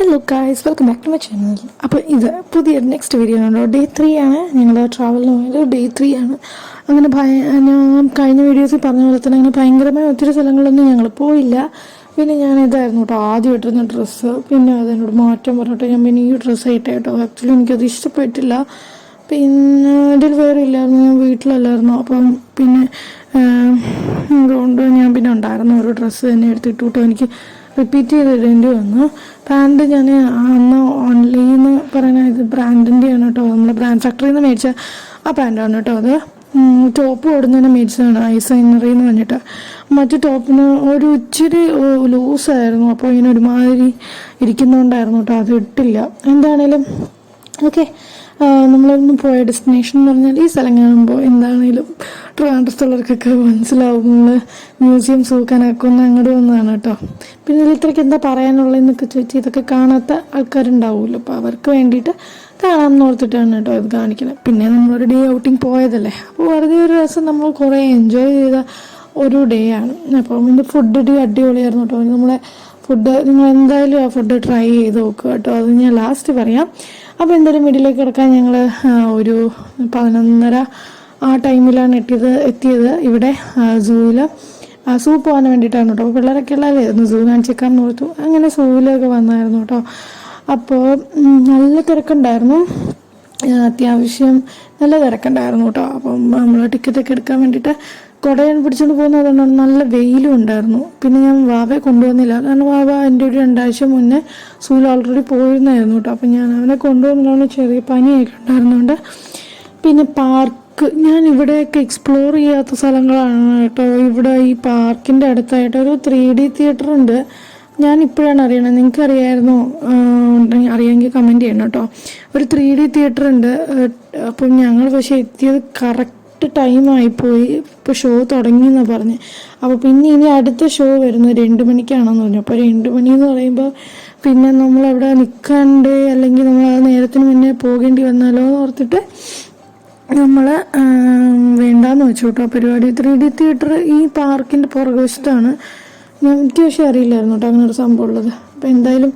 Hello guys welcome back to my channel അപ്പോൾ ഇത് പുതിയ നെക്സ്റ്റ് വീഡിയോ ആണ് ഡേ ത്രീ ആണ്. ഞങ്ങൾ ട്രാവലിന് പോയത്. ഡേ ത്രീ ആണ്. അങ്ങനെ ഞാൻ കഴിഞ്ഞ വീഡിയോസിൽ പറഞ്ഞ പോലെ തന്നെ അങ്ങനെ ഭയങ്കരമായ ഒത്തിരി സ്ഥലങ്ങളൊന്നും ഞങ്ങൾ പോയില്ല. പിന്നെ ഞാൻ ഇതായിരുന്നു കേട്ടോ. ആദ്യം ഇട്ടിരുന്ന ഡ്രസ്സ് പിന്നെ അതിനോട് മാറ്റം പറഞ്ഞിട്ട് ഞാൻ പിന്നെ ഈ ഡ്രസ്സ് ആയിട്ട് കേട്ടോ. ആക്ച്വലി എനിക്കത് ഇഷ്ടപ്പെട്ടില്ല. പിന്നെ ഇതിൽ വേറെ ഇല്ലായിരുന്നു. ഞാൻ വീട്ടിലല്ലായിരുന്നു. അപ്പം പിന്നെ അതുകൊണ്ട് ഞാൻ പിന്നെ ഉണ്ടായിരുന്ന ഒരു ഡ്രസ്സ് തന്നെ എടുത്തിട്ട് കേട്ടോ. എനിക്ക് റിപ്പീറ്റ് ചെയ്തിടേണ്ടി വന്നു. പാന്റ് ഞാൻ അന്ന് ഓൺലൈൻ എന്ന് പറയുന്ന ഇത് ബ്രാൻഡിന്റെയാണ് കേട്ടോ നമ്മൾ ബ്രാൻഡ് ഫാക്ടറിയിൽ നിന്ന് മേടിച്ച ആ പാന്റാണ് കേട്ടോ അത്. ടോപ്പ് ഓടുന്നതിന് മേടിച്ചതാണ് ഐസൈനറി എന്ന് പറഞ്ഞിട്ട്. മറ്റു ടോപ്പിന് ഒരു ഇച്ചിരി ലൂസായിരുന്നു അപ്പോൾ ഇങ്ങനെ ഒരുമാതിരി ഇരിക്കുന്നതുകൊണ്ടായിരുന്നു കേട്ടോ അത് ഇട്ടില്ല. എന്താണേലും ഓക്കെ നമ്മളൊന്ന് പോയ ഡെസ്റ്റിനേഷൻ എന്ന് പറഞ്ഞാൽ ഈ സ്ഥലം കാണുമ്പോൾ എന്താണേലും ട്രിവാൻഡ്രത്തുള്ളവർക്കൊക്കെ മനസ്സിലാവും നമ്മൾ മ്യൂസിയം സൂക്കാനൊക്കെ ഒന്ന് അങ്ങോട്ട് വന്നതാണ് കേട്ടോ പിന്നെ ഇത്രയ്ക്ക് എന്താ പറയാനുള്ളതെന്നൊക്കെ ചോദിച്ചാൽ ഇതൊക്കെ കാണാത്ത ആൾക്കാരുണ്ടാവുമല്ലോ അപ്പോൾ അവർക്ക് വേണ്ടിയിട്ട് കാണാമെന്ന് ഓർത്തിട്ടാണ് കേട്ടോ ഇത് കാണിക്കുന്നത് പിന്നെ നമ്മളൊരു ഡേ ഔട്ടിങ് പോയതല്ലേ? അപ്പോൾ വെറുതെ ഒരു ദിവസം നമ്മൾ കുറേ എൻജോയ് ചെയ്ത ഒരു ഡേ ആണ്. അപ്പം ഇതിന്റെ ഫുഡ് അടിപൊളിയായിരുന്നു കേട്ടോ നമ്മളെ ഫുഡ് നിങ്ങൾ എന്തായാലും ആ ഫുഡ് ട്രൈ ചെയ്ത് നോക്കുക കേട്ടോ അത് ഞാൻ ലാസ്റ്റ് പറയാം. അപ്പോൾ എന്തായാലും വീട്ടിലേക്ക് കിടക്കാൻ ഞങ്ങൾ ഒരു പതിനൊന്നര ആ ടൈമിലാണ് എത്തിയത് എത്തിയത് ഇവിടെ സൂവിൽ സൂ പോകാൻ വേണ്ടിയിട്ടാണ് കേട്ടോ അപ്പോൾ പിള്ളേരൊക്കെ ഉള്ളതായിരുന്നു സൂ കാണിച്ചേക്കാമെന്ന് ഓർത്തു. അങ്ങനെ സൂവിലൊക്കെ വന്നായിരുന്നു കേട്ടോ അപ്പോൾ നല്ല തിരക്കുണ്ടായിരുന്നു. അത്യാവശ്യം നല്ല തിരക്കുണ്ടായിരുന്നു കേട്ടോ അപ്പം നമ്മൾ ടിക്കറ്റൊക്കെ എടുക്കാൻ വേണ്ടിയിട്ട് കുടയൻ പിടിച്ചുകൊണ്ട് പോകുന്നതുകൊണ്ടാണ് നല്ല വെയിലും ഉണ്ടായിരുന്നു. പിന്നെ ഞാൻ വാവയെ കൊണ്ടുവന്നില്ല. കാരണം വാവ എന്റെ ഒരു രണ്ടാഴ്ച മുന്നേ സൂൽ ഓൾറെഡി പോയിരുന്നായിരുന്നു കേട്ടോ. അപ്പം ഞാൻ അവനെ കൊണ്ടുവന്നതാണ് ചെറിയ പനിയൊക്കെ ഉണ്ടായിരുന്നുകൊണ്ട് പിന്നെ പാർക്ക് ഞാൻ ഇവിടെയൊക്കെ എക്സ്പ്ലോർ ചെയ്യാത്ത സ്ഥലങ്ങളാണ് കേട്ടോ. ഇവിടെ ഈ പാർക്കിന്റെ അടുത്തായിട്ട് ഒരു ത്രീ ഡി തിയേറ്റർ ഉണ്ട്. ഞാൻ ഇപ്പോഴാണ് അറിയണത്. നിങ്ങൾക്ക് അറിയായിരുന്നു ഉണ്ടെങ്കിൽ അറിയാമെങ്കിൽ കമന്റ് ചെയ്യണം കേട്ടോ. ഒരു ത്രീ ഡി തിയേറ്റർ ഉണ്ട്. അപ്പം ഞങ്ങൾ പക്ഷേ എത്തിയത് കറക്റ്റ് ടൈമായിപ്പോയി ഇപ്പോൾ ഷോ തുടങ്ങി എന്നാണ് പറഞ്ഞ്. അപ്പോൾ പിന്നെ ഇനി അടുത്ത ഷോ വരുന്നത് രണ്ട് മണിക്കാണെന്ന് പറഞ്ഞു. അപ്പോൾ രണ്ട് മണി എന്ന് പറയുമ്പോൾ പിന്നെ നമ്മൾ അവിടെ നിൽക്കാണ്ട് അല്ലെങ്കിൽ നമ്മൾ ആ നേരത്തിന് മുന്നേ പോകേണ്ടി വന്നാലോ എന്ന് ഓർത്തിട്ട് നമ്മൾ വേണ്ടാന്ന് വെച്ചു കേട്ടോ. പരിപാടി. ത്രീ ഡി തിയേറ്റർ ഈ പാർക്കിന്റെ പുറകുവശത്താണ്. എനിക്ക് പക്ഷേ അറിയില്ലായിരുന്നു കേട്ടോ അങ്ങനെ ഒരു സംഭവം ഉള്ളത്. അപ്പോൾ എന്തായാലും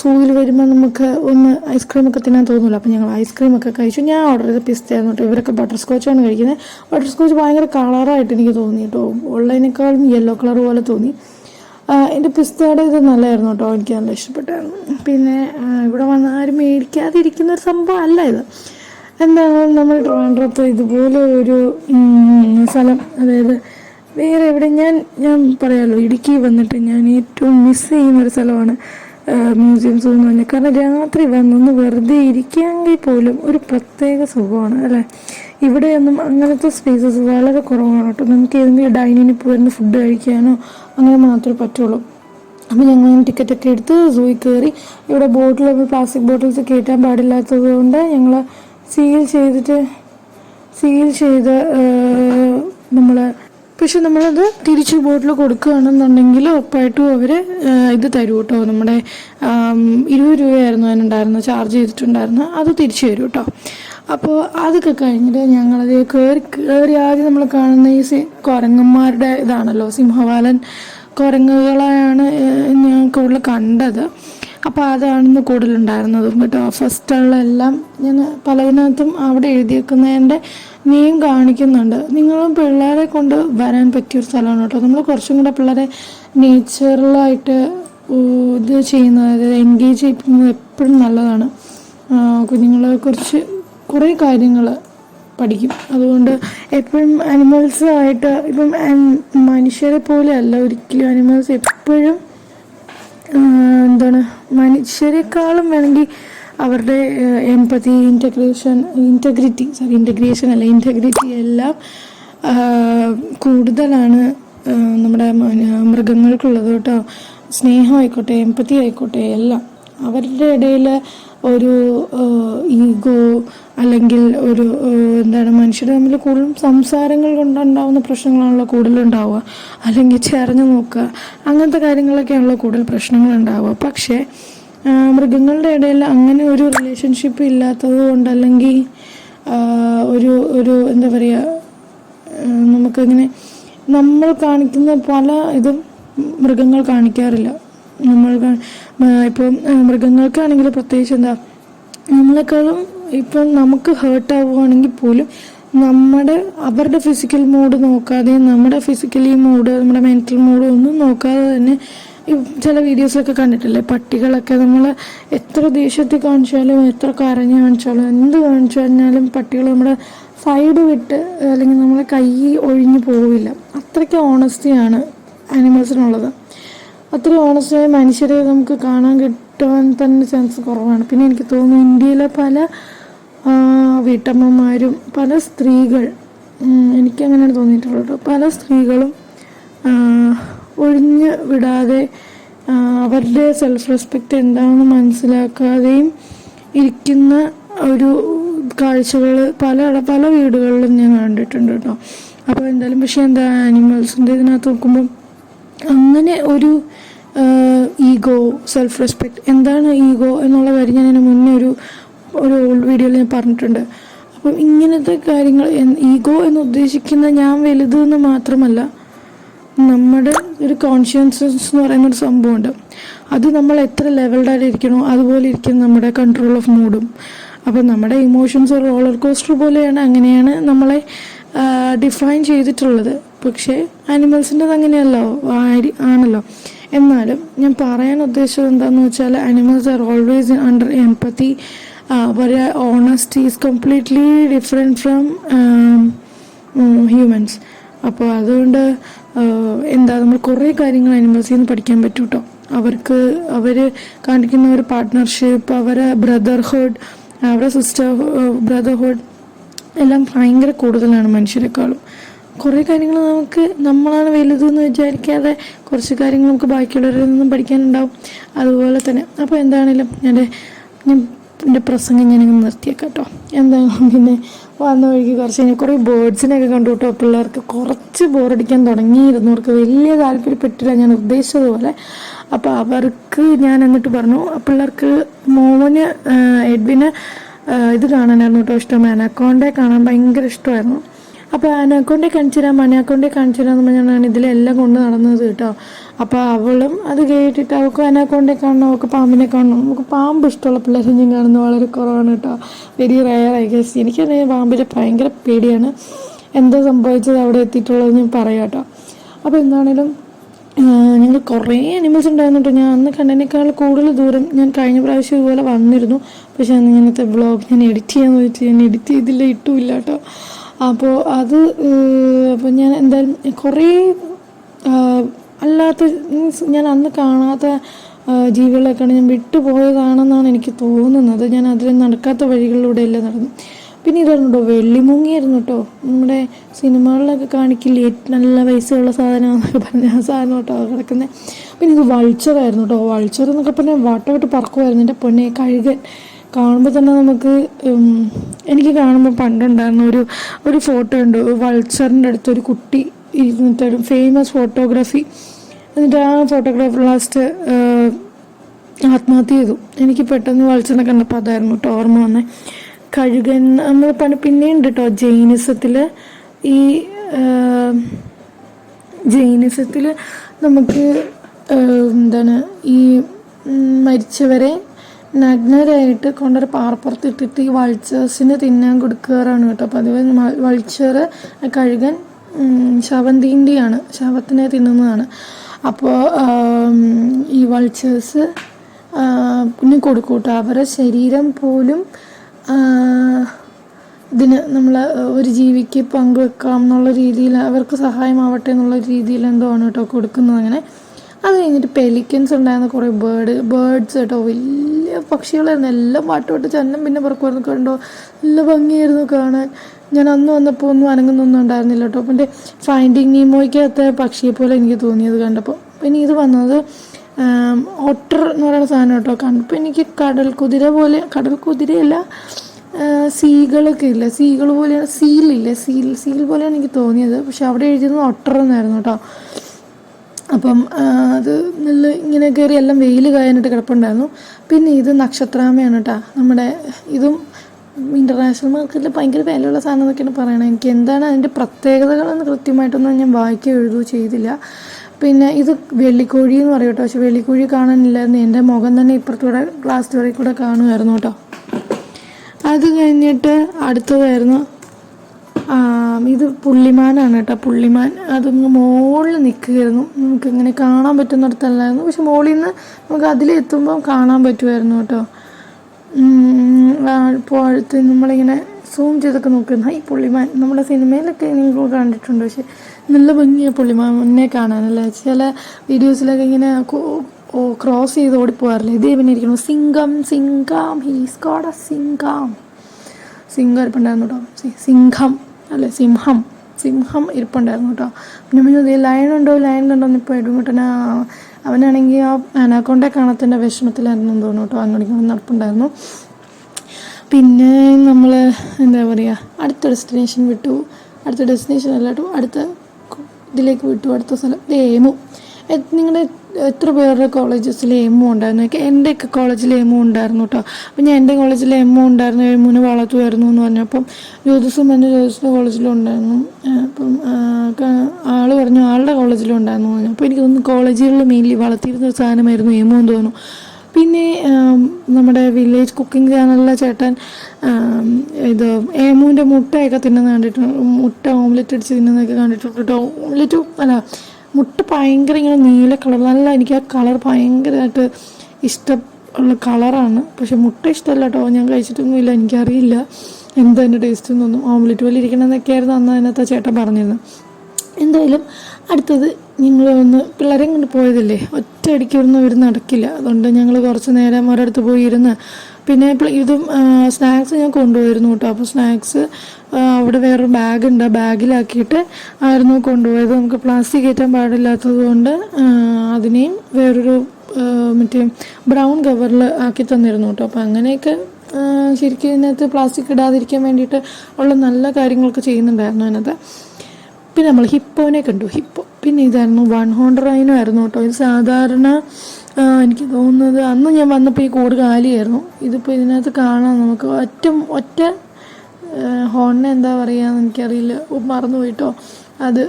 സൂയിൽ വരുമ്പോൾ നമുക്ക് ഒന്ന് ഐസ്ക്രീമൊക്കെ തിന്നാൻ തോന്നില്ല അപ്പോൾ ഞങ്ങൾ ഐസ്ക്രീമൊക്കെ കഴിച്ചു. ഞാൻ ഓർഡർ ചെയ്ത പിസ്തയായിരുന്നു കേട്ടോ. ഇവരൊക്കെ ബട്ടർ സ്കോച്ചാണ് കഴിക്കുന്നത് ബട്ടർ സ്കോച്ച് ഭയങ്കര കളറായിട്ട് എനിക്ക് തോന്നി കേട്ടോ. ഉള്ളതിനേക്കാളും യെല്ലോ കളർ പോലെ തോന്നി. എന്റെ പിസ്തയുടെ ഇത് നല്ലതായിരുന്നു കേട്ടോ. എനിക്ക് നല്ല ഇഷ്ടപ്പെട്ടായിരുന്നു. പിന്നെ ഇവിടെ വന്ന് ആരും മേടിക്കാതിരിക്കുന്ന ഒരു സംഭവം അല്ല ഇത്. എന്താണ് നമ്മൾ ട്രിവാൻഡ്രത്ത് ഇതുപോലെ ഒരു സ്ഥലം അതായത് വേറെ എവിടെ ഞാൻ ഞാൻ പറയാമല്ലോ ഇടുക്കി വന്നിട്ട് ഞാൻ ഏറ്റവും മിസ് ചെയ്യുന്ന ഒരു സ്ഥലമാണ് മ്യൂസിയംസ് എന്ന് പറഞ്ഞാൽ. കാരണം രാത്രി വന്നൊന്ന് വെറുതെ ഇരിക്കാമെങ്കിൽ പോലും ഒരു പ്രത്യേക സുഖമാണ് അല്ലേ? ഇവിടെയൊന്നും അങ്ങനത്തെ സ്പേസസ് വളരെ കുറവാണ് കേട്ടോ. നമുക്ക് ഏതെങ്കിലും ഡൈനിങ്ങിൽ പോയിരുന്ന് ഫുഡ് കഴിക്കാനോ അങ്ങനെ മാത്രമേ പറ്റുള്ളൂ. അപ്പോൾ ഞങ്ങൾ ടിക്കറ്റ് ഒക്കെ എടുത്ത് സൂയിൽ കയറി. ഇവിടെ ബോട്ടിൽ പ്ലാസ്റ്റിക് ബോട്ടിൽസ് കയറ്റാൻ പാടില്ലാത്തത് കൊണ്ട് ഞങ്ങൾ സീൽ ചെയ്തിട്ട് സീൽ ചെയ്ത് നമ്മൾ പക്ഷെ നമ്മളത് തിരിച്ച് ബോട്ടിൽ കൊടുക്കുകയാണെന്നുണ്ടെങ്കിൽ ഉറപ്പായിട്ടും അവർ ഇത് തരും കേട്ടോ. നമ്മുടെ ഇരുപത് രൂപയായിരുന്നു അതിനുണ്ടായിരുന്നത് ചാർജ് ചെയ്തിട്ടുണ്ടായിരുന്നു അത് തിരിച്ചു തരും കേട്ടോ. അപ്പോൾ അതൊക്കെ കഴിഞ്ഞിട്ട് ഞങ്ങളത് കയറി കയറി ആദ്യം നമ്മൾ കാണുന്ന ഈ സി കുരങ്ങന്മാരുടെ ഇതാണല്ലോ സിംഹവാലൻ കുരങ്ങുകളെയാണ് ഞാൻ കൂടുതൽ കണ്ടത്. അപ്പോൾ അതാണെന്ന് കൂടുതലുണ്ടായിരുന്നതും കേട്ടോ. ഫസ്റ്റുള്ള എല്ലാം ഞാൻ പലതിനകത്തും അവിടെ എഴുതിയേക്കുന്നതിന്റെ നെയിം കാണിക്കുന്നുണ്ട്. നിങ്ങളും പിള്ളേരെ കൊണ്ട് വരാൻ പറ്റിയൊരു സ്ഥലമാണ് കേട്ടോ. നമ്മൾ കുറച്ചും കൂടെ പിള്ളേരെ നേച്ചറലായിട്ട് ഇത് ചെയ്യുന്നത് എൻഗേജ് ചെയ്യിപ്പിക്കുന്നത് എപ്പോഴും നല്ലതാണ്. കുഞ്ഞുങ്ങളെ കുറിച്ച് കുറേ കാര്യങ്ങൾ പഠിക്കും. അതുകൊണ്ട് എപ്പോഴും അനിമൽസ് ആയിട്ട് ഇപ്പം മനുഷ്യരെ പോലെ അല്ല ഒരിക്കലും അനിമൽസ് എപ്പോഴും എന്താണ് മനുഷ്യരെക്കാളും വേണമെങ്കിൽ അവരുടെ empathy integration integrity sorry integration അല്ല ഇന്റഗ്രിറ്റി എല്ലാം കൂടുതലാണ് നമ്മുടെ മൃഗങ്ങൾക്കുള്ളത് കേട്ടോ. സ്നേഹം ആയിക്കോട്ടെ എംപതി ആയിക്കോട്ടെ എല്ലാം. അവരുടെ ഇടയിൽ ഒരു ഈഗോ അല്ലെങ്കിൽ ഒരു എന്താണ് മനുഷ്യർ തമ്മിൽ കൂടുതലും സംസാരങ്ങൾ കൊണ്ടുണ്ടാവുന്ന പ്രശ്നങ്ങളാണല്ലോ കൂടുതലുണ്ടാവുക. അല്ലെങ്കിൽ ചേർന്ന് നോക്കുക. അങ്ങനത്തെ കാര്യങ്ങളൊക്കെയാണല്ലോ കൂടുതൽ പ്രശ്നങ്ങൾ ഉണ്ടാവുക പക്ഷേ മൃഗങ്ങളുടെ ഇടയിൽ അങ്ങനെ ഒരു റിലേഷൻഷിപ്പ് ഇല്ലാത്തത് കൊണ്ട് അല്ലെങ്കിൽ ഒരു ഒരു എന്താ പറയുക നമുക്കിങ്ങനെ നമ്മൾ കാണിക്കുന്ന പല ഇതും മൃഗങ്ങൾ കാണിക്കാറില്ല. നമ്മൾ ഇപ്പം മൃഗങ്ങൾക്കാണെങ്കിൽ പ്രത്യേകിച്ച് എന്താ നമ്മളെക്കാളും ഇപ്പം നമുക്ക് ഹേർട്ട് ആവുകയാണെങ്കിൽ പോലും നമ്മുടെ അവരുടെ ഫിസിക്കൽ മൂഡ് നോക്കാതെ നമ്മുടെ ഫിസിക്കലി മൂഡ് നമ്മുടെ മെന്റൽ മൂഡ് ഒന്നും നോക്കാതെ തന്നെ ചില വീഡിയോസിലൊക്കെ കണ്ടിട്ടില്ലേ? പട്ടികളൊക്കെ നമ്മൾ എത്ര ദേഷ്യത്തിൽ കാണിച്ചാലും എത്ര കരഞ്ഞ് കാണിച്ചാലും എന്ത് കാണിച്ചു കഴിഞ്ഞാലും പട്ടികൾ നമ്മുടെ സൈഡ് വിട്ട് അല്ലെങ്കിൽ നമ്മളെ കൈ ഒഴിഞ്ഞു പോവില്ല. അത്രയ്ക്ക് ഓണസ്റ്റിയാണ് ആനിമൽസിനുള്ളത് അത്ര ഓണസ്റ്റായ മനുഷ്യരെ നമുക്ക് കാണാൻ കിട്ടാൻ തന്നെ ചാൻസ് കുറവാണ്. പിന്നെ എനിക്ക് തോന്നുന്നു ഇന്ത്യയിലെ പല വീട്ടമ്മമാരും പല സ്ത്രീകൾ എനിക്കങ്ങനെയാണ് തോന്നിയിട്ടുള്ളത്. പല സ്ത്രീകളും ഒഴിഞ്ഞ് വിടാതെ അവരുടെ സെൽഫ് റെസ്പെക്റ്റ് എന്താണെന്ന് മനസ്സിലാക്കാതെയും ഇരിക്കുന്ന ഒരു കാഴ്ചകൾ പല പല വീടുകളിലും ഞാൻ കണ്ടിട്ടുണ്ട് കേട്ടോ. അപ്പോൾ എന്തായാലും പക്ഷേ എന്താ ആനിമൽസിന്റെ ഇതിനകത്ത് നോക്കുമ്പോൾ അങ്ങനെ ഒരു ഈഗോ സെൽഫ് റെസ്പെക്റ്റ് എന്താണ് ഈഗോ എന്നുള്ള കാര്യം ഞാൻ ഇതിന് മുന്നേ ഒരു ഒരു ഓൾഡ് വീഡിയോയിൽ ഞാൻ പറഞ്ഞിട്ടുണ്ട്. അപ്പം ഇങ്ങനത്തെ കാര്യങ്ങൾ ഈഗോ എന്ന് ഉദ്ദേശിക്കുന്ന ഞാൻ വലുത് എന്ന് മാത്രമല്ല നമ്മുടെ ഒരു കോൺഷ്യൻസസ് എന്ന് പറയുന്ന ഒരു സംഭവമുണ്ട്. അത് നമ്മൾ എത്ര ലെവൽഡായിട്ട് ഇരിക്കണോ അതുപോലെ ഇരിക്കും നമ്മുടെ കൺട്രോൾ ഓഫ് മൂഡും അപ്പം നമ്മുടെ ഇമോഷൻസ് റോളർ കോസ്റ്റർ പോലെയാണ് അങ്ങനെയാണ് നമ്മളെ ഡിഫൈൻ ചെയ്തിട്ടുള്ളത്. പക്ഷേ ആനിമൽസിന്റെത് അങ്ങനെയല്ലോ ആണല്ലോ. എന്നാലും ഞാൻ പറയാൻ ഉദ്ദേശിച്ചത് എന്താണെന്ന് വെച്ചാൽ animals are always under empathy honesty is completely different from humans അപ്പോൾ അതുകൊണ്ട് എന്താ നമ്മൾ കുറേ കാര്യങ്ങൾ അനിമൽസിൽ നിന്ന് പഠിക്കാൻ പറ്റും കേട്ടോ അവർക്ക് അവർ കാണിക്കുന്ന ഒരു പാർട്ട്ണർഷിപ്പ് അവരെ ബ്രദർഹുഡ് അവരുടെ സിസ്റ്റർ ബ്രദർഹുഡ് എല്ലാം ഭയങ്കര കൂടുതലാണ് മനുഷ്യരെക്കാളും. കുറേ കാര്യങ്ങൾ നമുക്ക് നമ്മളാണ് വലുതെന്ന് വിചാരിക്കാതെ കുറച്ച് കാര്യങ്ങൾ നമുക്ക് ബാക്കിയുള്ളവരിൽ നിന്നും പഠിക്കാനുണ്ടാവും. അതുപോലെ തന്നെ അപ്പോൾ എന്താണേലും എന്റെ ഞാൻ എന്റെ പ്രസംഗം ഞാനങ്ങ് നിർത്തിയേക്കാം കേട്ടോ എന്തായാലും പിന്നെ വന്ന വഴിക്ക് കുറച്ച് കഴിഞ്ഞാൽ കുറേ ബേർഡ്സിനെയൊക്കെ കണ്ടു കേട്ടോ പിള്ളേർക്ക് കുറച്ച് ബോറടിക്കാൻ തുടങ്ങിയിരുന്നു. അവർക്ക് വലിയ താല്പര്യപ്പെട്ടില്ല. ഞാൻ ഉദ്ദേശിച്ചതുപോലെ. അപ്പോൾ അവർക്ക് ഞാൻ എന്നിട്ട് പറഞ്ഞു പിള്ളേർക്ക് മോന് എഡ്വിന് ഇത് കാണാനായിരുന്നു കേട്ടോ ഇഷ്ടം. അനാക്കോണ്ടെ കാണാൻ ഭയങ്കര ഇഷ്ടമായിരുന്നു. അപ്പോൾ അനാക്കോണ്ടെ കാണിച്ചു തരാം അനാക്കോണ്ടെ കാണിച്ചു തരാമെന്ന് പറഞ്ഞാണ് ഇതിലെല്ലാം കൊണ്ട് നടന്നത് കേട്ടോ. അപ്പോൾ അവളും അത് കേട്ടിട്ട് അവൾക്ക് അനാക്കോണ്ടെ കാണണം അവൾക്ക് പാമ്പിനെ കാണണം. നമുക്ക് പാമ്പ് ഇഷ്ടമുള്ള പിള്ളേരെ ഞാൻ കാണുന്നത് വളരെ കുറവാണ് കേട്ടോ. വെരി റയർ ഐ ഗസ് എനിക്കത് പാമ്പിനെ ഭയങ്കര പേടിയാണ്. എന്തോ സംഭവിച്ചത് അവിടെ എത്തിയിട്ടുള്ളത് ഞാൻ പറയാം കേട്ടോ. അപ്പോൾ എന്താണേലും ഞങ്ങൾ കുറേ അനിമൽസ് ഉണ്ടായിരുന്നു കേട്ടോ. ഞാൻ അന്ന് കണ്ടതിനേക്കാൾ കൂടുതൽ ദൂരം ഞാൻ കഴിഞ്ഞ പ്രാവശ്യം ഇതുപോലെ വന്നിരുന്നു. പക്ഷേ അന്ന് ഇങ്ങനത്തെ ബ്ലോഗ് ഞാൻ എഡിറ്റ് ചെയ്യാമെന്ന് വെച്ച് ഞാൻ എഡിറ്റ് ചെയ്തില്ല ഇട്ടുമില്ല കേട്ടോ. അപ്പോൾ അത് അപ്പോൾ ഞാൻ എന്തായാലും കുറേ അല്ലാത്ത മീൻസ് ഞാൻ അന്ന് കാണാത്ത ജീവികളൊക്കെയാണ് ഞാൻ വിട്ടുപോയതാണെന്നാണ് എനിക്ക് തോന്നുന്നത്. ഞാൻ അതിൽ നടക്കാത്ത വഴികളിലൂടെ എല്ലാം നടന്നു. പിന്നെ ഇതായിരുന്നു കേട്ടോ വെള്ളിമുങ്ങിയായിരുന്നു കേട്ടോ. നമ്മുടെ സിനിമകളിലൊക്കെ കാണിക്കില്ലേ നല്ല പൈസയുള്ള സാധനമാണെന്നൊക്കെ പറഞ്ഞ ആ സാധനം കേട്ടോ കിടക്കുന്നത് പിന്നെ ഇത് വൾച്ചറായിരുന്നു കേട്ടോ. വൾച്ചർ എന്നൊക്കെ പറഞ്ഞാൽ വട്ടവിട്ട് പറക്കുമായിരുന്നു എന്റെ പൊന്നെ കഴുകൻ. കാണുമ്പോൾ തന്നെ നമുക്ക് എനിക്ക് കാണുമ്പോൾ പണ്ടുണ്ടായിരുന്ന ഒരു ഒരു ഫോട്ടോ ഉണ്ട്. വൾച്ചറിന്റെ അടുത്ത് ഒരു കുട്ടി ഇരുന്നിട്ട് ഒരു ഫേമസ് ഫോട്ടോഗ്രാഫി എന്നിട്ട് ആ ഫോട്ടോഗ്രാഫർ ലാസ്റ്റ് ആത്മഹത്യ ചെയ്തു. എനിക്ക് പെട്ടെന്ന് വൾച്ചറിനെ കണ്ടപ്പോൾ അതായിരുന്നു കേട്ടോ ഓർമ്മ വന്നെ. കഴുകൻ നമ്മൾ പണ്ട് പിന്നെയുണ്ട് കേട്ടോ ജൈനിസത്തിൽ ഈ ജൈനിസത്തിൽ നമുക്ക് എന്താണ് ഈ മരിച്ചവരെ നഗ്നരായിട്ട് കൊണ്ടൊരു പാറപ്പുറത്ത് ഇട്ടിട്ട് ഈ വൾച്ചേഴ്സിന് തിന്നാൻ കൊടുക്കാറാണ് കേട്ടോ. പതിവ് വൾച്ചർ കഴുകൻ ശവന്തീന്റെയാണ്. ശവത്തിനെ തിന്നുന്നതാണ്. അപ്പോൾ ഈ വൾച്ചേഴ്സ് കൊടുക്കും കേട്ടോ. അവരുടെ ശരീരം പോലും ഇതിന് നമ്മൾ ഒരു ജീവിക്ക് പങ്കുവെക്കാം എന്നുള്ള രീതിയിൽ അവർക്ക് സഹായമാവട്ടെ എന്നുള്ള രീതിയിൽ എന്തോ ആണ് കേട്ടോ കൊടുക്കുന്നത് അങ്ങനെ. അത് കഴിഞ്ഞിട്ട് പെലിക്കൻസ് ഉണ്ടായിരുന്ന കുറേ ബേർഡ് ബേർഡ്സ് കേട്ടോ. വലിയ പക്ഷികളായിരുന്നു. എല്ലാം പാട്ടുപാട്ട് ചന്നം പിന്നെ പുറക്കുമായിരുന്നു. കണ്ടോ? നല്ല ഭംഗിയായിരുന്നു കാണാൻ. ഞാൻ അന്ന് വന്നപ്പോൾ ഒന്നും അനങ്ങുന്നൊന്നും ഉണ്ടായിരുന്നില്ല കേട്ടോ. അപ്പം എന്റെ ഫൈൻഡിങ് നീമോയ്ക്കകത്തെ പക്ഷിയെ പോലെ എനിക്ക് തോന്നിയത് കണ്ടപ്പോൾ പിന്നെ ഇത് വന്നത് ഒട്ടർ എന്ന് പറയുന്ന സാധനം കേട്ടോ. കണ്ടപ്പോൾ എനിക്ക് കടൽ കുതിര പോലെ കടൽ കുതിരയല്ല സീകളൊക്കെ ഇല്ല? സീകൾ പോലെയാണ് സീലില്ല? സീൽ സീൽ പോലെയാണ് എനിക്ക് തോന്നിയത്. പക്ഷെ അവിടെ എഴുതിയത് ഒട്ടർ എന്നായിരുന്നു കേട്ടോ. അപ്പം അത് നല്ല ഇങ്ങനെ കയറി എല്ലാം വെയിൽ കായാനായിട്ട് കിടപ്പുണ്ടായിരുന്നു. പിന്നെ ഇത് നക്ഷത്രാമയാണ് കേട്ടോ നമ്മുടെ ഇതും ഇന്റർനാഷണൽ മാർക്കറ്റിൽ ഭയങ്കര വിലയുള്ള സാധനം എന്നൊക്കെയാണ് പറയണത് എനിക്ക് എന്താണ് അതിന്റെ പ്രത്യേകതകളെന്ന് കൃത്യമായിട്ടൊന്നും ഞാൻ വായിക്കുകയോ എഴുതുകയോ ചെയ്തില്ല. പിന്നെ ഇത് വെള്ളിക്കോഴി എന്ന് പറയും കേട്ടോ. പക്ഷെ വെള്ളിക്കോഴി കാണാനില്ലായിരുന്നു. എന്റെ മുഖം തന്നെ ഇപ്പുറത്തൂടെ ഗ്ലാസ് ഡോറിൽ കൂടെ കാണുമായിരുന്നു കേട്ടോ. അത് കഴിഞ്ഞിട്ട് അടുത്തതായിരുന്നു ഇത് പുള്ളിമാനാണ് കേട്ടോ. പുള്ളിമാൻ അതങ്ങ് മുകളിൽ നിൽക്കുകയായിരുന്നു. നമുക്ക് ഇങ്ങനെ കാണാൻ പറ്റുന്നിടത്തല്ലായിരുന്നു. പക്ഷെ മുകളിൽ നിന്ന് നമുക്ക് അതിലെത്തുമ്പം കാണാൻ പറ്റുമായിരുന്നു കേട്ടോ. ഇപ്പോൾ അടുത്ത് നമ്മളിങ്ങനെ സൂം ചെയ്തൊക്കെ നോക്കുന്ന. ഈ പുള്ളിമാൻ. നമ്മുടെ സിനിമയിലൊക്കെ നിങ്ങൾ കണ്ടിട്ടുണ്ട്. പക്ഷെ നല്ല ഭംഗിയാണ് പുള്ളിമാൻ മുന്നേ കാണാനല്ലേ? ചില വീഡിയോസിലൊക്കെ ഇങ്ങനെ ക്രോസ് ചെയ്ത് ഓടിപ്പോകാറില്ലേ? ഇതേ പിന്നെ ഇരിക്കണം സിംഗം സിംഗം ഹീസ് ഗോഡ് എ സിംഗം സിംഹം ഇരിപ്പുണ്ടായിരുന്നു കേട്ടോ. സി- സിംഹം അല്ലെ? സിംഹം. സിംഹം ഇരിപ്പുണ്ടായിരുന്നു കേട്ടോ. പിന്നെ പിന്നെ ലയൺ ഉണ്ടോ ലയൺ ഉണ്ടോ ഇപ്പോൾ എടുങ്ങോട്ടന അവനാണെങ്കിൽ ആ അനാക്കൊണ്ടെ കാണത്തിന്റെ വിഷമത്തിലായിരുന്നു തോന്നുന്നു കേട്ടോ. അങ്ങോട്ട് ഇങ്ങോട്ട് നടപ്പുണ്ടായിരുന്നു. പിന്നെ നമ്മൾ എന്താ പറയുക അടുത്ത ഡെസ്റ്റിനേഷൻ വിട്ടു. അടുത്ത ഡെസ്റ്റിനേഷൻ അല്ല കേട്ടോ അടുത്ത ഇതിലേക്ക് വിട്ടു. അടുത്ത സ്ഥലം ഏമു നിങ്ങളുടെ എത്ര പേരുടെ കോളേജസിൽ എമ്മു ഉണ്ടായിരുന്നു? ഒക്കെ എന്റെയൊക്കെ കോളേജിൽ എമ്മു ഉണ്ടായിരുന്നു കേട്ടോ അപ്പം ഞാൻ എന്റെ കോളേജിൽ എമ്മു ഉണ്ടായിരുന്നു എമ്മുന് വളർത്തുമായിരുന്നു എന്ന് പറഞ്ഞപ്പം ജ്യോതിസും എന്റെ ജ്യോതിസിന്റെ കോളേജിലും ഉണ്ടായിരുന്നു. ആ, അപ്പം ആൾ പറഞ്ഞു ആളുടെ കോളേജിലും ഉണ്ടായിരുന്നു എന്ന് പറഞ്ഞു. അപ്പോൾ എനിക്ക് തോന്നുന്നു കോളേജുകളിൽ മെയിൻലി വളർത്തിയിരുന്ന ഒരു സാധനമായിരുന്നു എമ്മു എന്ന് തോന്നുന്നു. പിന്നെ നമ്മുടെ വില്ലേജ് കുക്കിംഗ് ചാനലിലെ ചേട്ടൻ ഇത് ഏമുവിന്റെ മുട്ടയൊക്കെ തിന്നുന്നത് കണ്ടിട്ടുണ്ട്. മുട്ട ഓംലെറ്റ് അടിച്ച് തിന്നുന്നതൊക്കെ കണ്ടിട്ടുണ്ട് കേട്ടോ ഓംലെറ്റ് അല്ല മുട്ട ഭയങ്കര ഇങ്ങനെ നീല കളർ നല്ല എനിക്ക് ആ കളർ ഭയങ്കരമായിട്ട് ഇഷ്ടമുള്ള കളറാണ്. പക്ഷെ മുട്ട ഇഷ്ടമല്ല കേട്ടോ. ഞാൻ കഴിച്ചിട്ടൊന്നുമില്ല. എനിക്കറിയില്ല എന്താ എന്റെ ടേസ്റ്റ് എന്നൊന്നും. ഓംലെറ്റ് പോലെ ഇരിക്കണമെന്നൊക്കെയായിരുന്നു അന്ന് അതിനകത്ത് ചേട്ടൻ പറഞ്ഞിരുന്നത്. എന്തായാലും അടുത്തത് ഞങ്ങൾ ഒന്ന് പിള്ളേരെ കൊണ്ട് പോയതല്ലേ? ഒറ്റ അടിക്കൊന്നും ഇവർ നടക്കില്ല. അതുകൊണ്ട് ഞങ്ങൾ കുറച്ച് നേരം ഒരിടത്ത് പോയി ഇരുന്ന് പിന്നെ ഇതും സ്നാക്സ് ഞാൻ കൊണ്ടുപോയിരുന്നു കേട്ടോ. അപ്പോൾ സ്നാക്സ് അവിടെ വേറൊരു ബാഗ് ഉണ്ട്. ആ ബാഗിലാക്കിയിട്ട് ആയിരുന്നു കൊണ്ടുപോയത്. നമുക്ക് പ്ലാസ്റ്റിക് കയറ്റാൻ പാടില്ലാത്തത് കൊണ്ട് അതിനെയും വേറൊരു മറ്റേ ബ്രൗൺ കവറിൽ ആക്കി തന്നിരുന്നു കേട്ടോ. അപ്പോൾ അങ്ങനെയൊക്കെ ശരിക്കും ഇതിനകത്ത് പ്ലാസ്റ്റിക് ഇടാതിരിക്കാൻ വേണ്ടിയിട്ട് ഉള്ള നല്ല കാര്യങ്ങളൊക്കെ ചെയ്യുന്നുണ്ടായിരുന്നു അതിനകത്ത്. പിന്നെ നമ്മൾ ഹിപ്പോനെ കണ്ടു. ഹിപ്പോ പിന്നെ ഇതായിരുന്നു വൺ ഹോണ്ടർ ആയിരുന്നു കേട്ടോ. ഇത് സാധാരണ എനിക്ക് തോന്നുന്നത് അന്ന് ഞാൻ വന്നപ്പോൾ ഈ കൂട് കാലിയായിരുന്നു. ഇതിപ്പോൾ ഇതിനകത്ത് കാണാം നമുക്ക്. ഒറ്റ ഒറ്റ ഹോണിനെ എന്താ പറയുക എനിക്കറിയില്ല. മറന്നു മറന്നുപോയിട്ടോ. അത്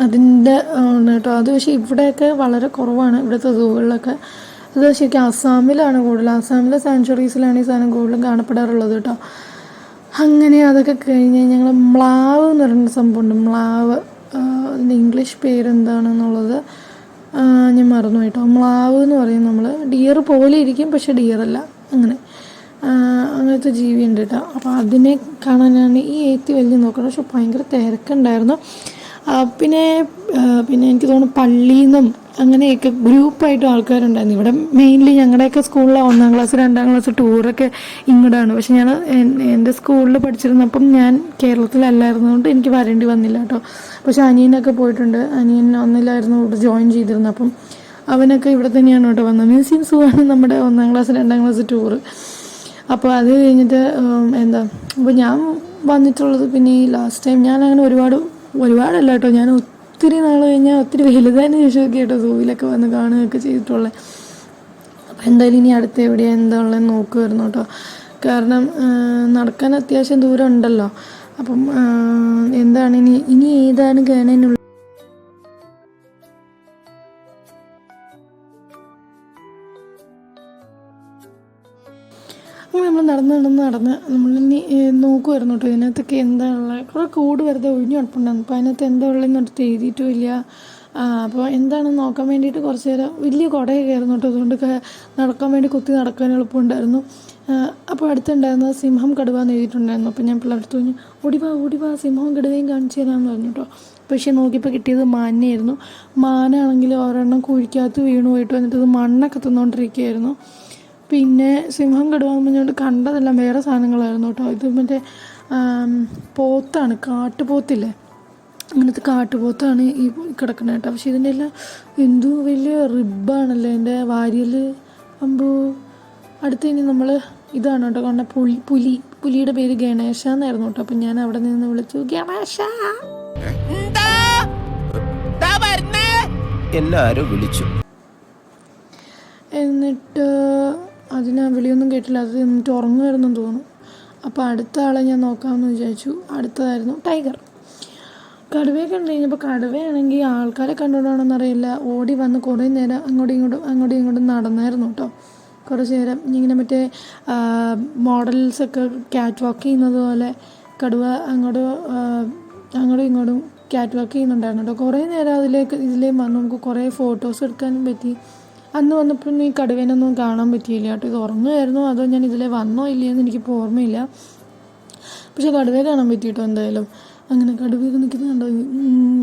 അതിന്റെ കേട്ടോ. അത് പക്ഷേ ഇവിടെയൊക്കെ വളരെ കുറവാണ് ഇവിടുത്തെ സൂകളിലൊക്കെ. അത് ശരിക്കും അസാമിലാണ് കൂടുതൽ. അസ്സാമിലെ സാങ്ച്വറീസിലാണ് ഈ സാധനം കൂടുതലും കാണപ്പെടാറുള്ളത് കേട്ടോ. അങ്ങനെ അതൊക്കെ കഴിഞ്ഞ് ഞങ്ങൾ മ്ലാവ് എന്ന് പറയുന്ന സംഭവമുണ്ട്. മ്ലാവ് അതിന്റെ ഇംഗ്ലീഷ് പേരെന്താണെന്നുള്ളത്? ഞാൻ മറന്നു കേട്ടോ മ്ലാവ് എന്ന് പറയും നമ്മൾ ഡിയർ പോലെ ഇരിക്കും പക്ഷെ ഡിയർ അല്ല. അങ്ങനെ. അങ്ങനത്തെ ജീവിയുണ്ട് കേട്ടോ അപ്പോൾ അതിനെ കാണാനാണ് ഈ ഏത്തി വലിയ നോക്കണം. പക്ഷെ ഭയങ്കര തിരക്കുണ്ടായിരുന്നു. പിന്നെ പിന്നെ എനിക്ക് തോന്നുന്നു പള്ളിയിൽ നിന്നും അങ്ങനെയൊക്കെ ഗ്രൂപ്പായിട്ടും ആൾക്കാരുണ്ടായിരുന്നു. ഇവിടെ മെയിൻലി ഞങ്ങളുടെയൊക്കെ സ്കൂളിലെ ഒന്നാം ക്ലാസ് രണ്ടാം ക്ലാസ് ടൂറൊക്കെ ഇങ്ങോട്ടാണ് പക്ഷെ ഞാൻ എന്റെ സ്കൂളിൽ പഠിച്ചിരുന്നപ്പം ഞാൻ കേരളത്തിലല്ലായിരുന്നതുകൊണ്ട് എനിക്ക് വരേണ്ടി വന്നില്ല കേട്ടോ പക്ഷെ അനിയനൊക്കെ പോയിട്ടുണ്ട്. അനിയൻ ഒന്നിലായിരുന്നു ഇവിടെ ജോയിൻ ചെയ്തിരുന്നത് അപ്പം അവനൊക്കെ ഇവിടെ തന്നെയാണ് കേട്ടോ വന്നത്. മ്യൂസിയം സുഖമാണ് നമ്മുടെ ഒന്നാം ക്ലാസ് രണ്ടാം ക്ലാസ് ടൂറ് അപ്പോൾ അത് കഴിഞ്ഞിട്ട് എന്താ അപ്പോൾ ഞാൻ വന്നിട്ടുള്ളത് പിന്നെ ഈ ലാസ്റ്റ് ടൈം ഞാൻ അങ്ങനെ ഒരുപാട് ഒരുപാടല്ല കേട്ടോ ഞാൻ ഒത്തിരി നാൾ കഴിഞ്ഞാൽ ഒത്തിരി വലുതായതിനു ശേഷമൊക്കെ കേട്ടോ സൂവിലൊക്കെ വന്ന് കാണുകയൊക്കെ ചെയ്തിട്ടുള്ളത് അപ്പോൾ എന്തായാലും ഇനി അടുത്ത് എവിടെയാണ് എന്താ ഉള്ളതെന്ന് നോക്കുമായിരുന്നു കേട്ടോ. കാരണം നടക്കാൻ അത്യാവശ്യം ദൂരം ഉണ്ടല്ലോ അപ്പം എന്താണ് ഇനി ഇനി ഏതാണ് കാണാനുള്ള നമ്മൾ നടന്ന് നടന്ന് നടന്ന് ഇനി നോക്കുമായിരുന്നു കേട്ടോ ഇതിനകത്തൊക്കെ എന്താ ഉള്ളത് കുറേ കൂട് വെറുതെ ഒഴിഞ്ഞു കിടപ്പുണ്ടായിരുന്നു അപ്പോൾ അതിനകത്ത് എന്താ ഉള്ളതെന്ന് എടുത്ത് എഴുതിയിട്ടും ഇല്ല അപ്പോൾ എന്താണെന്ന് നോക്കാൻ വേണ്ടിയിട്ട് കുറച്ച് നേരം വലിയ കുടയൊക്കെ ആയിരുന്നു കേട്ടോ. അതുകൊണ്ട് നടക്കാൻ വേണ്ടി കുത്തി നടക്കാൻ എളുപ്പമുണ്ടായിരുന്നു. അപ്പോൾ അടുത്തുണ്ടായിരുന്നത് സിംഹം കടുവ എന്ന് എഴുതിയിട്ടുണ്ടായിരുന്നു. അപ്പോൾ ഞാൻ പിള്ളേർ അടുത്ത് പറഞ്ഞു ഓടിവാ ഓടിവാ സിംഹം കടുവയും കാണിച്ചു തരാമെന്ന് പറഞ്ഞു കേട്ടോ. പക്ഷേ നോക്കിയപ്പോൾ കിട്ടിയത് മാനയായിരുന്നു. മാനാണെങ്കിൽ ഒരെണ്ണം കുഴിക്കകത്ത് വീണു പോയിട്ട് വന്നിട്ട് അത് മണ്ണൊക്കെ തിന്നുകൊണ്ടിരിക്കുകയായിരുന്നു പിന്നെ സിംഹം കടുവാന്ന് പറഞ്ഞുകൊണ്ട് കണ്ടതെല്ലാം വേറെ സാധനങ്ങളായിരുന്നു കേട്ടോ. ഇത് മറ്റേ പോത്താണ് കാട്ടുപോത്തില്ലേ? അങ്ങനത്തെ കാട്ടുപോത്താണ് ഈ കിടക്കുന്നത് കേട്ടോ. പക്ഷേ ഇതിന്റെ എല്ലാം എന്തോ വലിയ റിബാണല്ലേ എന്റെ വാരിയൽ അമ്പോ അടുത്ത് ഇനി നമ്മൾ ഇതാണ് കേട്ടോ കണ്ട പുലി പുലി പുലിയുടെ പേര് ഗണേശ എന്നായിരുന്നു കേട്ടോ. അപ്പം ഞാൻ അവിടെ നിന്ന് വിളിച്ചു ഗണേശ! എല്ലാരും വിളിച്ചു. എന്നിട്ട് അതിന് വിളിയൊന്നും കേട്ടില്ല. അത് എന്നിട്ട് ഉറങ്ങുമായിരുന്നു തോന്നുന്നു. അപ്പോൾ അടുത്ത ആളെ ഞാൻ നോക്കാമെന്ന് വിചാരിച്ചു. അടുത്തതായിരുന്നു ടൈഗർ. കടുവയെ കണ്ടു കഴിഞ്ഞപ്പോൾ കടുവയാണെങ്കിൽ ആൾക്കാരെ കണ്ടുകൊണ്ടാണെന്നറിയില്ല ഓടി വന്ന് കുറേ നേരം അങ്ങോട്ടും ഇങ്ങോട്ടും അങ്ങോട്ടും ഇങ്ങോട്ടും നടന്നായിരുന്നു കേട്ടോ. കുറച്ച് നേരം ഇങ്ങനെ മറ്റേ മോഡൽസൊക്കെ ക്യാറ്റ് വാക്ക് ചെയ്യുന്നത് പോലെ കടുവ അങ്ങോട്ട് അങ്ങോട്ടും ഇങ്ങോട്ടും ക്യാറ്റ് വാക്ക് ചെയ്യുന്നുണ്ടായിരുന്നു കേട്ടോ. കുറേ നേരം അതിലേക്ക് ഇതിലേക്ക് വന്നു. നമുക്ക് കുറേ ഫോട്ടോസ് എടുക്കാനും പറ്റി. അന്ന് വന്നപ്പോൾ ഈ കടുവേനൊന്നും കാണാൻ പറ്റിയില്ല. കേട്ടോ ഇത് ഉറങ്ങുമായിരുന്നു? അതോ ഞാൻ ഇതിലെ വന്നോ ഇല്ലയെന്ന് എനിക്കിപ്പോൾ ഓർമ്മയില്ല. പക്ഷെ കടുവയെ കാണാൻ പറ്റിയിട്ടോ എന്തായാലും? അങ്ങനെ കടുവയൊക്കെ നിൽക്കുന്നത് കണ്ടോ?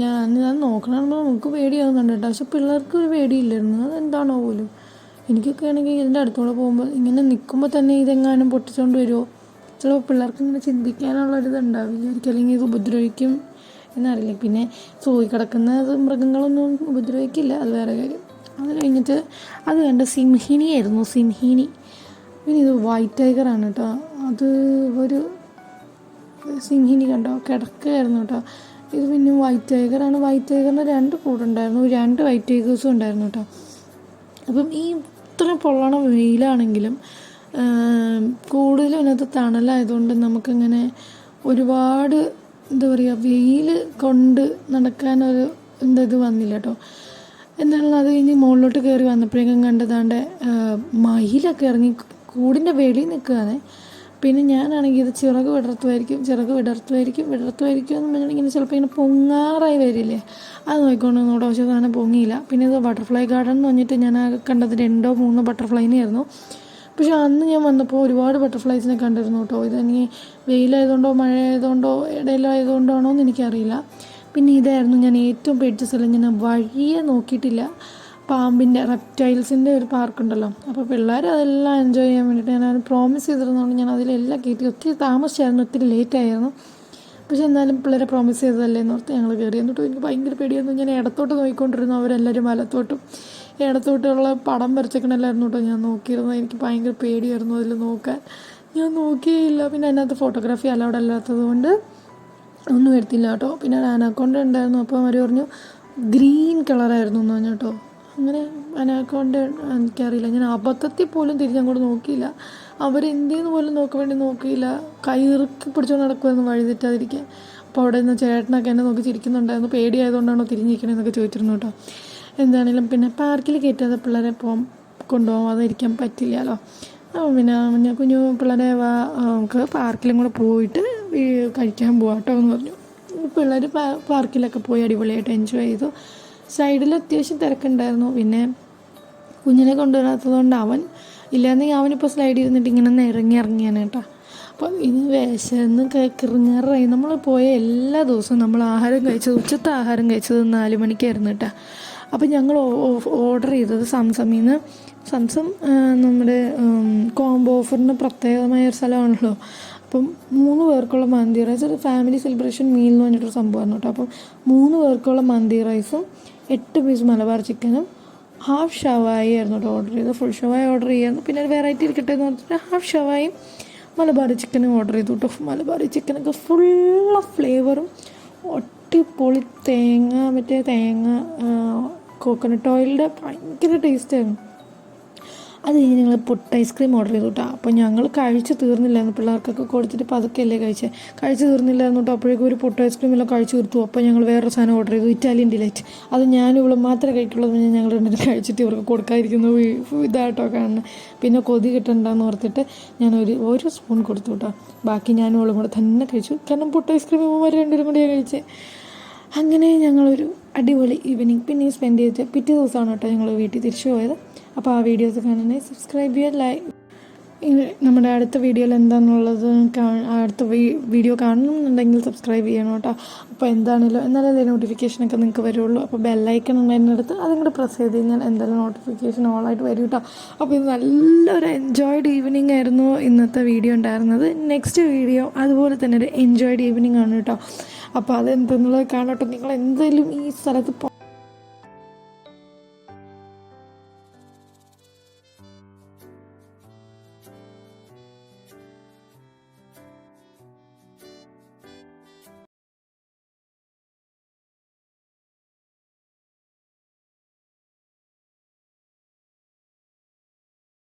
ഞാൻ ഞാൻ നോക്കണമെന്ന് നമുക്ക് പേടിയാവുന്നുണ്ട് കേട്ടോ? പക്ഷെ പിള്ളേർക്ക് ഒരു പേടിയില്ലായിരുന്നു. അതെന്താണോ പോലും? എനിക്കൊക്കെ ആണെങ്കിൽ ഇതിന്റെ അടുത്തോടെ പോകുമ്പോൾ ഇങ്ങനെ നിൽക്കുമ്പോൾ തന്നെ ഇതെങ്ങാനും പൊട്ടിച്ചുകൊണ്ട് വരുമോ? ചിലപ്പോൾ പിള്ളേർക്ക് ഇങ്ങനെ ചിന്തിക്കാനുള്ളൊരിത് ഉണ്ടാവില്ലായിരിക്കും അല്ലെങ്കിൽ ഇത് ഉപദ്രവിക്കും എന്നറിയില്ല. പിന്നെ സൂയി കിടക്കുന്ന മൃഗങ്ങളൊന്നും ഉപദ്രവിക്കില്ല. അത് വേറെ കാര്യം. അത് കഴിഞ്ഞിട്ട് അത് കണ്ട് സിംഹിനി ആയിരുന്നു സിംഹിനി പിന്നെ ഇത് വൈറ്റ് ടൈഗറാണ് കേട്ടോ അത് ഒരു സിംഹിനി കണ്ടോ? കിടക്കുകയായിരുന്നു കേട്ടോ ഇത് പിന്നെ വൈറ്റ് ടൈഗറാണ് വൈറ്റ് ടൈഗറിന് രണ്ട് കൂടുണ്ടായിരുന്നു രണ്ട് വൈറ്റ് ടൈഗേഴ്സും ഉണ്ടായിരുന്നു കേട്ടോ അപ്പം ഈ ഇത്ര പൊള്ളണ വെയിലാണെങ്കിലും കൂടുതലും അതിനകത്ത് തണലായതുകൊണ്ട് നമുക്കിങ്ങനെ ഒരുപാട് എന്താ പറയുക വെയിൽ കൊണ്ട് നടക്കാനൊരു എന്താ ഇത് വന്നില്ല കേട്ടോ എന്നാലും അത് കഴിഞ്ഞ് മുകളിലോട്ട് കയറി വന്നപ്പോഴേക്കും കണ്ടതാണ്ട് മയിലൊക്കെ ഇറങ്ങി കൂടിന്റെ വെളിയിൽ നിൽക്കുകയാണ്. പിന്നെ ഞാനാണെങ്കിൽ ഇത് ചിറക് വിടർത്തുമായിരിക്കും ചിറക് വിടർത്തുമായിരിക്കും വിടർത്തുമായിരിക്കും എന്ന് ഇങ്ങനെ ചിലപ്പോൾ ഇങ്ങനെ പൊങ്ങാറായി വരില്ലേ. അത് നോക്കിക്കൊണ്ട് നോടെ പക്ഷേ സാധനം പൊങ്ങിയില്ല. പിന്നെ ഇത് ബട്ടർഫ്ലൈ ഗാർഡൻ എന്ന് പറഞ്ഞിട്ട് ഞാൻ കണ്ടത് രണ്ടോ മൂന്നോ ബട്ടർഫ്ലൈനേ ആയിരുന്നു. പക്ഷെ അന്ന് ഞാൻ വന്നപ്പോൾ ഒരുപാട് ബട്ടർഫ്ലൈസിനെ കണ്ടിരുന്നു കേട്ടോ. ഇതെനിക്ക് വെയിലായതുകൊണ്ടോ മഴ ആയതുകൊണ്ടോ ഇടയിലായതുകൊണ്ടാണോ എന്ന് എനിക്കറിയില്ല. പിന്നെ ഇതായിരുന്നു ഞാൻ ഏറ്റവും പേടിച്ച സ്ഥലം. ഞാൻ വഴിയെ നോക്കിയിട്ടില്ല. പാമ്പിന്റെ റെപ്റ്റൈൽസിന്റെ ഒരു പാർക്കുണ്ടല്ലോ അപ്പോൾ പിള്ളേർ അതെല്ലാം എൻജോയ് ചെയ്യാൻ വേണ്ടിയിട്ട് ഞാൻ പ്രോമിസ് ചെയ്തിരുന്നതുകൊണ്ട് ഞാൻ അതിലെല്ലാം കയറ്റി. ഒത്തിരി താമസിച്ചായിരുന്നു ഒത്തിരി ലേറ്റ് ആയിരുന്നു. പക്ഷെ എന്നാലും പിള്ളേരെ പ്രോമിസ് ചെയ്തതല്ലേ എന്ന് ഓർത്ത് ഞങ്ങൾ കയറി. എന്നിട്ട് എനിക്ക് ഭയങ്കര പേടിയായിരുന്നു. ഞാൻ ഇടത്തോട്ട് നോക്കിക്കൊണ്ടിരുന്നു അവരെല്ലാവരും വലത്തോട്ടും. ഇടത്തോട്ടുള്ള പടം വരച്ചേക്കണല്ലായിരുന്നു കേട്ടോ ഞാൻ നോക്കിയിരുന്നത്. എനിക്ക് ഭയങ്കര പേടിയായിരുന്നു അതിൽ നോക്കാൻ. ഞാൻ നോക്കിയില്ല പിന്നെ അതിനകത്ത് ഫോട്ടോഗ്രാഫി അലൗഡ് അല്ലാത്തത് കൊണ്ട് ഒന്നും എടുത്തില്ല കേട്ടോ. പിന്നെ അനാക്കോണ്ട ഉണ്ടായിരുന്നു. അപ്പോൾ അവർ പറഞ്ഞു ഗ്രീൻ കളറായിരുന്നു എന്ന് പറഞ്ഞു കേട്ടോ. അങ്ങനെ അനാക്കോണ്ട എനിക്കറിയില്ല. ഞാൻ അബദ്ധത്തിൽ പോലും തിരിഞ്ഞങ്ങോട്ട് നോക്കിയില്ല. അവരെന്തേന്ന് പോലും നോക്കാൻ വേണ്ടി നോക്കിയില്ല. കൈ ഇറുക്കി പിടിച്ചോണ്ട് നടക്കുമായിരുന്നു വഴി തെറ്റാതിരിക്കാൻ. അപ്പോൾ അവിടെ നിന്ന് ചേട്ടനൊക്കെ എന്നെ നോക്കി ചിരിക്കുന്നുണ്ടായിരുന്നു. പേടിയായതുകൊണ്ടാണോ തിരിഞ്ഞിരിക്കണേന്നൊക്കെ ചോദിച്ചിരുന്നു കേട്ടോ. എന്താണെങ്കിലും പിന്നെ പാർക്കിൽ കയറ്റാതെ പിള്ളേരെ പോകാൻ കൊണ്ടുപോകാതിരിക്കാൻ പറ്റില്ലല്ലോ. അപ്പോൾ പിന്നെ കുഞ്ഞു പിള്ളേരെ നമുക്ക് പാർക്കിലും കൂടെ പോയിട്ട് കഴിക്കാൻ പോവാം കേട്ടോ എന്ന് പറഞ്ഞു പിള്ളേർ പാർക്കിലൊക്കെ പോയി അടിപൊളിയായിട്ട് എൻജോയ് ചെയ്തു. സൈഡിൽ അത്യാവശ്യം തിരക്കുണ്ടായിരുന്നു. പിന്നെ കുഞ്ഞിനെ കൊണ്ടുവരാത്തത് കൊണ്ട് അവൻ ഇല്ലാന്നെങ്കിൽ അവനിപ്പോൾ സ്ലൈഡ് ചെയ്തിട്ട് ഇങ്ങനെ ഇറങ്ങി ഇറങ്ങിയാണ് കേട്ടോ. അപ്പോൾ ഇനി വിശന്ന് കിറങ്ങാറായി. നമ്മൾ പോയ എല്ലാ ദിവസവും നമ്മൾ ആഹാരം കഴിച്ചത് ഉച്ചത്തെ ആഹാരം കഴിച്ചത് നാല് മണിക്കായിരുന്നു കേട്ടോ. അപ്പോൾ ഞങ്ങൾ ഓർഡർ ചെയ്തത് സംസമിൽ നിന്ന് സംസം നമ്മുടെ കോംബോ ഓഫറിന് പ്രത്യേകമായ ഒരു സ്ഥലമാണല്ലോ. അപ്പം മൂന്ന് പേർക്കുള്ള മന്തി റൈസ് ഒരു ഫാമിലി സെലിബ്രേഷൻ മീൽ എന്ന് പറഞ്ഞിട്ടൊരു സംഭവമാണ് കേട്ടോ. അപ്പം മൂന്ന് പേർക്കുള്ള മന്തി റൈസും എട്ട് പീസ് മലബാർ ചിക്കനും ഹാഫ് ഷവായി ആയിരുന്നു കേട്ടോ ഓർഡർ ചെയ്തത്. ഫുൾ ഷവായി ഓർഡർ ചെയ്യായിരുന്നു പിന്നെ ഒരു വെറൈറ്റി ഇരിക്കട്ടെ എന്ന് പറഞ്ഞിട്ട് ഹാഫ് ഷവായും മലബാർ ചിക്കനും ഓർഡർ ചെയ്തു കേട്ടോ. മലബാർ ചിക്കനൊക്കെ ഫുൾ ഫ്ലേവറും ഒട്ടിപ്പൊളി തേങ്ങ മറ്റേ തേങ്ങ കോക്കനട്ട് ഓയിലിന്റെ ഭയങ്കര ടേസ്റ്റായിരുന്നു അത് കഴിഞ്ഞ് ഞങ്ങൾ പുട്ട് ഐസ്ക്രീം ഓർഡർ ചെയ്തു കേട്ടോ അപ്പോൾ ഞങ്ങൾ കഴിച്ച് തീർന്നില്ലായിരുന്നു. പിള്ളേർക്കൊക്കെ കൊടുത്തിട്ട് പതുക്കെയല്ലേ കഴിച്ചത് കഴിച്ച് തീർന്നില്ലായിരുന്നു കേട്ടോ അപ്പോഴേക്കും ഒരു പുട്ട് ഐസ്ക്രീം എല്ലാം കഴിച്ച് തീർത്തു. അപ്പോൾ ഞങ്ങൾ വേറൊരു സാധനം ഓർഡർ ചെയ്തു. ഇറ്റാലിയൻ ഡിലൈറ്റ് അത് ഞാനും ഇവിടെ മാത്രമേ കഴിക്കുള്ളൂ. എന്ന് ഞങ്ങൾ രണ്ടും കഴിച്ചിട്ട് ഇവർക്ക് കൊടുക്കാതിരിക്കുന്നു. ഇതാട്ടോ കാണുന്നത് പിന്നെ കൊതി കിട്ടണ്ടെന്ന് ഓർത്തിട്ട് ഞാൻ ഒരു ഒരു സ്പൂൺ കൊടുത്തു കേട്ടോ ബാക്കി ഞാനും ഇവളും കൂടെ തന്നെ കഴിച്ചു. കാരണം പുട്ട് ഐസ്ക്രീം ഇവന്മാർ രണ്ടുപേരും കൂടിയാണ് കഴിച്ചത് അങ്ങനെ ഞങ്ങളൊരു അടിപൊളി ഈവനിങ് പിന്നെ സ്പെൻഡ് ചെയ്ത് പിറ്റേ ദിവസമാണ് കേട്ടോ ഞങ്ങൾ വീട്ടിൽ തിരിച്ചു പോയത്. അപ്പോൾ ആ വീഡിയോസ് കാണാനായി സബ്സ്ക്രൈബ് ചെയ്യുക ലൈക്ക് നമ്മുടെ അടുത്ത വീഡിയോയിൽ എന്താണെന്നുള്ളത് അടുത്ത വീഡിയോ കാണണമെന്നുണ്ടെങ്കിൽ സബ്സ്ക്രൈബ് ചെയ്യണം കേട്ടോ. അപ്പോൾ എന്താണല്ലോ എന്നാലും അതിന്റെ നോട്ടിഫിക്കേഷനൊക്കെ നിങ്ങൾക്ക് വരുള്ളൂ. അപ്പോൾ ബെല്ലൈക്കൺ ഉണ്ടായിരുന്നെടുത്ത് അതും കൂടെ പ്രസ് ചെയ്ത് കഴിഞ്ഞാൽ എന്തായാലും നോട്ടിഫിക്കേഷൻ ഓളായിട്ട് വരും കേട്ടോ. അപ്പോൾ ഇത് നല്ലൊരു എൻജോയ്ഡ് ഈവനിങ് ആയിരുന്നു ഇന്നത്തെ വീഡിയോ ഉണ്ടായിരുന്നത്. നെക്സ്റ്റ് വീഡിയോ അതുപോലെ തന്നെ ഒരു എൻജോയ്ഡ് ഈവനിങ് ആണ് കേട്ടോ. അപ്പോൾ അതെന്തെന്നുള്ളത് കാണട്ടോ. നിങ്ങൾ എന്തായാലും ഈ സ്ഥലത്ത്